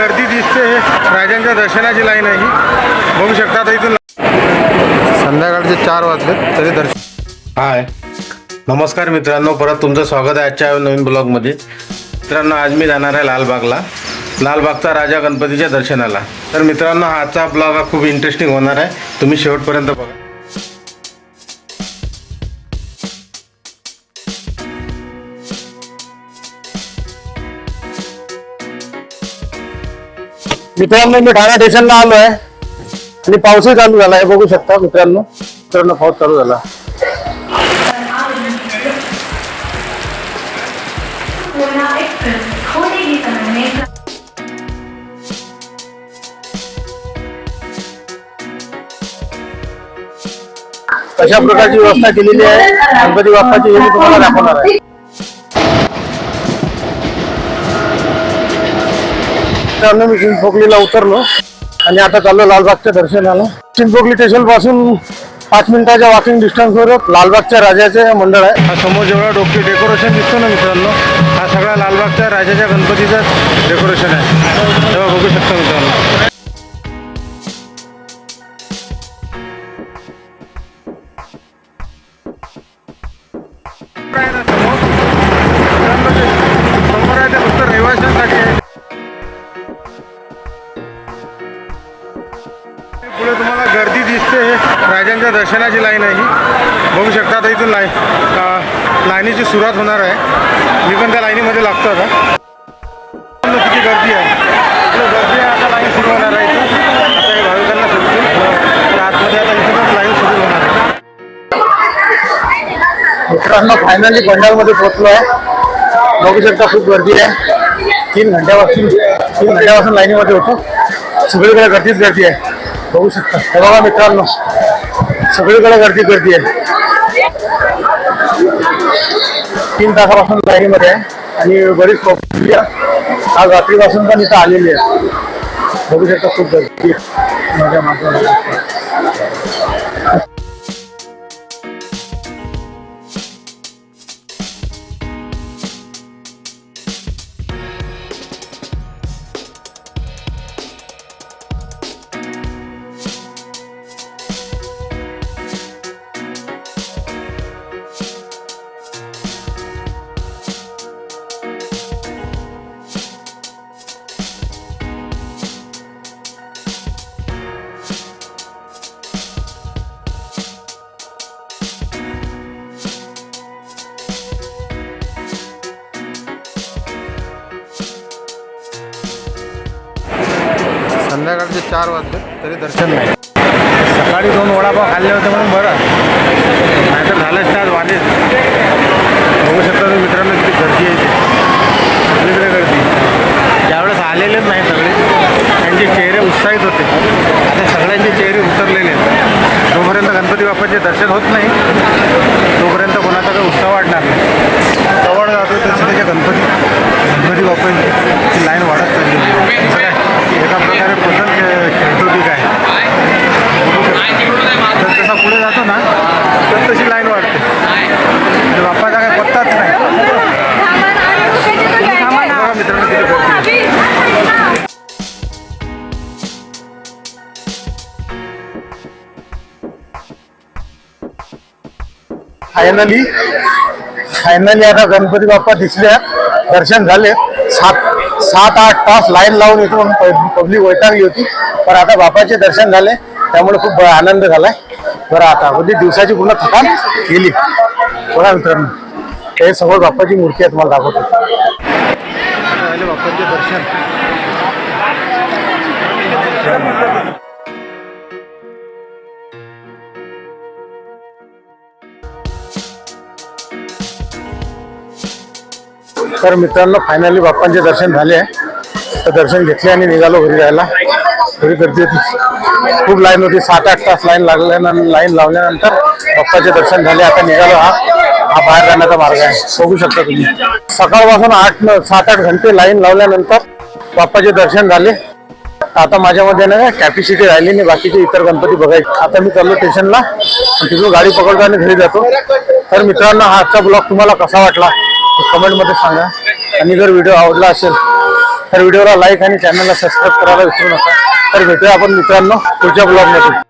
गर्दी दिसते हे. राजांच्या दर्शनाची लाईन आहे ही. बघू शकता आता इथून संध्याकाळचे चार वाजले तरी दर्शन हाय. नमस्कार मित्रांनो परत तुमचं स्वागत आहे आजच्या नवीन ब्लॉगमध्ये. मित्रांनो आज मी जाणार आहे लालबागला. लालबागचा राजा गणपतीच्या दर्शनाला. तर मित्रांनो हा आजचा ब्लॉग हा खूप इंटरेस्टिंग होणार आहे. तुम्ही शेवटपर्यंत बघा. मित्रांनो मी ठाणा स्टेशनला आलो आहे आणि पाऊसही चालू झाला आहे बघू शकता मित्रांनो. मित्रांनो पाऊस चालू झाला. अशा कशा प्रकारची व्यवस्था केलेली आहे. गणपती बाप्पाची हे मी तुम्हाला दाखवणार आहे. मित्रांनो मी चिंचपोकलीला उतरलो आणि आता चाललो लालबागच्या दर्शनाला. चिंचपोकली स्टेशनपासून पाच मिनिटाच्या वॉकिंग डिस्टन्सवर लालबागच्या राजाचे मंडळ आहे. हा समोर जेवढा डोकी डेकोरेशन दिसतो ना मित्रांनो हा सगळा लालबागच्या राजाच्या गणपतीचा डेकोरेशन आहे. तेव्हा बघू शकता मित्रांनो. राजांच्या दर्शनाची लाईन आहे ही. बघू शकता आता इथून लाईन लाईनीची सुरुवात होणार आहे. मी पण त्या लाईनीमध्ये लागतो आता. किती गर्दी आहे. गर्दी आहे आता लाईन सुरू होणार आहे इथून आता हे भाविकांना सुटतील तर आतमध्ये आता इथूनच लाईन सुरू होणार आहे. मित्रांनो फायनली पंडालमध्ये पोहोचलो आहे बघू शकता खूप गर्दी आहे. तीन घंट्यापासून तीन घंट्यापासून लाईनीमध्ये होतो. सगळीकडे गर्दीच गर्दी आहे. बघू शकता. हे बघा मित्रांनो सगळीकडे गर्दी गर्दी आहे. तीन तासापासून लाईनीमध्ये आहे आणि बरीच पब्लिक आहे. रात्रीपासून पण इथं आलेली आहे. बघू शकता खूप गर्दी आहे. माझ्या संध्याकाळचे चार वाजले तरी दर्शन नाही. सकाळी दोन वडापाव खाल्ले होते म्हणून बरं. नाहीतर झालंच आज वाजेच. बघू शकता तुम्ही मित्रांनो किती गर्दी आहे सगळीकडे गर्दी. ज्यावेळेस आलेलेच नाही सगळे त्यांचे चेहरे उत्साहित होते. आता सगळ्यांचे चेहरे उतरलेले आहेत. जोपर्यंत गणपती बाप्पाचे दर्शन होत नाही फायनली फायनली आता गणपती बाप्पा दिसले. दर्शन झाले. सात सात आठ तास लाईन लावून इथून पब्लिक वैतागली होती. पण आता बाप्पाचे दर्शन झाले. त्यामुळे खूप आनंद झालाय. बरं आता म्हणजे दिवसाची पूर्ण थकान गेली. बघा मित्रांनो हे समोर बाप्पाची मूर्ती आहे तुम्हाला दाखवतो. झाले बाप्पाचे दर्शन. तर मित्रांनो फायनली बाप्पांचे दर्शन झाले आहे. तर दर्शन घेतले आणि निघालो घरी जायला. घरी गर्दी होती. खूप लाईन होती. सात आठ तास लाईन लागल्यानंतर लाईन लावल्यानंतर बाप्पाचे दर्शन झाले. आता निघालो हा. हा बाहेर जाण्याचा मार्ग आहे. बघू शकता तुम्ही. सकाळपासून आठ न- सात आठ घंटे लाईन लावल्यानंतर बाप्पाचे दर्शन झाले. आता माझ्यामध्ये ना कॅपॅसिटी राहिली नाही बाकीचे इतर गणपती बघायचे. आता मी चाललो स्टेशनला आणि तिथून गाडी पकडतो आणि घरी जातो. तर मित्रांनो हा आजचा ब्लॉग तुम्हाला कसा वाटला? कमेंटमध्ये सांगा. आणि जर व्हिडिओ आवडला असेल तर व्हिडिओला लाईक आणि चॅनलला सबस्क्राईब करायला विसरू नका. तर भेटूया आपण मित्रांनो पुढच्या ब्लॉगमध्ये